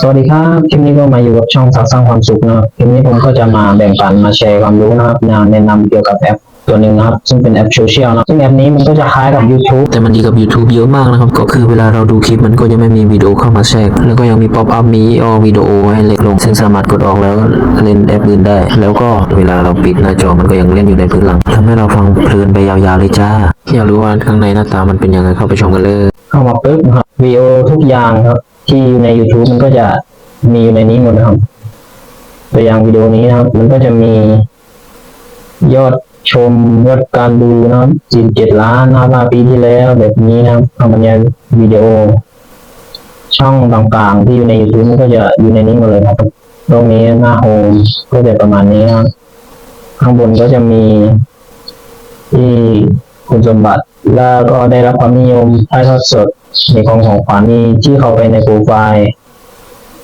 สวัสดีครับคลิปนี้ก็มาอยู่กับช่องสร้างความสุขนะครับคลิปนี้ผมก็จะมาแบ่งปันมาแชร์ความรู้นะครับแนะนำเกี่ยวกับแอปตัวหนึ่งนะครับ ซึ่งเป็นแอปโซเชียลนะซึ่งแอปนี้มันก็จะคล้ายกับ YouTube แต่มันดีกับ YouTube เยอะมากนะครับ ก็คือเวลาเราดูคลิปมันก็จะไม่มีวิดีโอเข้ามาแทรกแล้วก็ยังมีป๊อปอัพมีออวิดีโอให้เล็กลง ซึ่งสามารถกดออกแล้วเล่นแอปอื่นได้ แล้วก็เวลาเราปิดหน้าจอมันก็ยังเล่นอยู่ในพื้นหลังทำให้เราฟังเพลินไปยาวๆเลยจ้าอยากรู้ว่าข้างในหน้าตามันเป็นยังไงเข้าไปชมกันเลย เข้ามาปุ๊บนะครับวิดีโอทุกอย่างครับ ที่อยู่ใน YouTube มันก็จะมีอยู่ในนี้หมดนะครับ ตัวอย่างวิดีโอนี้นะครับ มันก็จะมี ยอดชมยอดการดูนะครับ47ล้านนะครับปีที่แล้วแบบนี้นะครับคำบรรยายวิดีโอ ช่องต่างๆ ที่อยู่ใน YouTube มันก็จะอยู่ในนี้หมดเลยครับตรงนี้หน้าโฮมก็จะประมาณนี้นะครับข้างบนก็จะมีที่ คุณสมบัติ แล้วก็ได้รับความนิยมถ่ายทอดสด มีของของขวัญมีที่เข้าไปในโปรไฟล์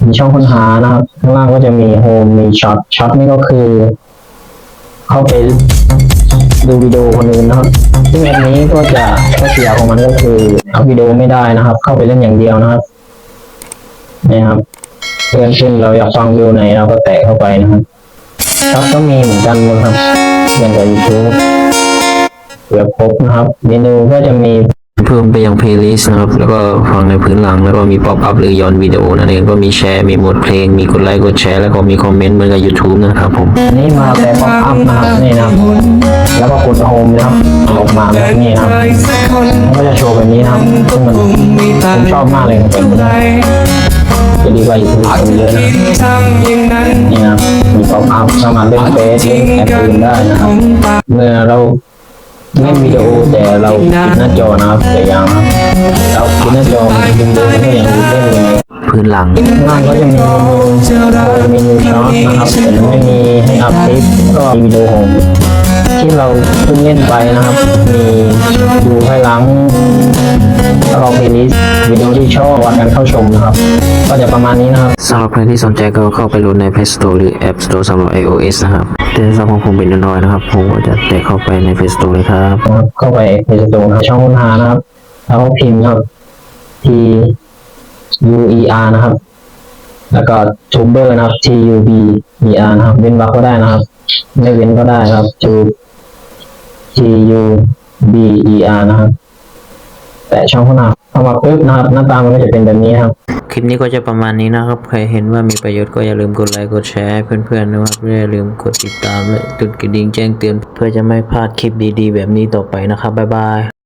มีช่องค้นหานะครับ ข้างล่างก็จะมีโฮมมีช็อตช็อตนี่ก็คือ เข้าไปดูวิดีโอคนอื่นนะครับ ซึ่งอปนี้ก็จะข้อเสียของมันก็คือเอาวิดีโอไม่ได้นะครับ เข้าไปเล่นอย่างเดียวนะครับนี่ครับเพื่อนขึ้นเราอยากฟังวิวไหนเราก็แตะเข้าไปนะครับช็อตก็มีเหมือนกันนะครับอย่างกับ YouTube เกือบครบนะครับ เมนูก็จะมีเพิ่มไปยังเพลย์ลิสต์นะครับ แล้วก็ฟังในพื้นหลัง แล้วก็มีป๊อปอัพหรือย้อนวิดีโอนั่นเองก็มีแชร์มีโหมดเพลง มีกดไลค์กดแชร์แล้วก็มีคอมเมนต์เหมือนกับ YouTube นะครับผมอันนี้มาแต่ป๊อปอัพนะครับนี่นะครับแล้วก็กดโฮมนะครับออกมาแบบนี้นะครับมันก็จะโชว์แบบนี้นะครับซึ่งมันผมชอบมากเลยครับแบบนี้จะดีกว่าอีกทีเยอะนะนี่นะครับมีป๊อปอัพสามารถเล่นเฟซเล่นแอปอื่นได้นะครับเมื่อเรา เล่นวิดีโอแต่เราปิดหน้าจอนะครับแต่ยังนะครับเราปิดหน้าจอมันดึงดูมันก็ยังเล่นอยู่ในพื้นหลังข้างล่างก็จะมีเมนูช็อตนะครับแต่ไม่มีให้อัพคลิปก็มีวิดีโอโฮม ที่เราเพิ่งเล่นไปนะครับ มีดูภายหลังแล้วก็เพลย์ลิสต์วิดีโอที่ชอบวัดการเข้าชมนะครับ ก็จะประมาณนี้นะครับสำหรับใครที่สนใจก็เข้าไปโหลดใน Play Store หรือ App Store สำหรับ iOS นะครับแต่สำหรับของผมเป็น Android นะครับ ผมก็จะแตะเข้าไปใน Play Store เลยครับนะครับเข้าไปในสตูนะครับช่องค้นหานะครับ แล้วก็พิมพ์นะครับ T U E R นะครับ แล้วก็ Tuber นะครับ T U B E R นะครับ เว้นวรรคก็ได้นะครับ ไม่เว้นก็ได้ครับ Tube T U B E R นะครับแต่ช่องค้นหาเข้ามาปุ๊บนะครับ หน้าตามันก็จะเป็นแบบนี้ครับ คลิปนี้ก็จะประมาณนี้นะครับ ใครเห็นว่ามีประโยชน์ก็อย่าลืมกดไลค์กดแชร์ให้เพื่อนๆนะครับอย่าลืมกดติดตามและจุดกระดิ่งแจ้งเตือน เพื่อจะไม่พลาดคลิปดีๆ แบบนี้ต่อไปนะครับบ๊ายบาย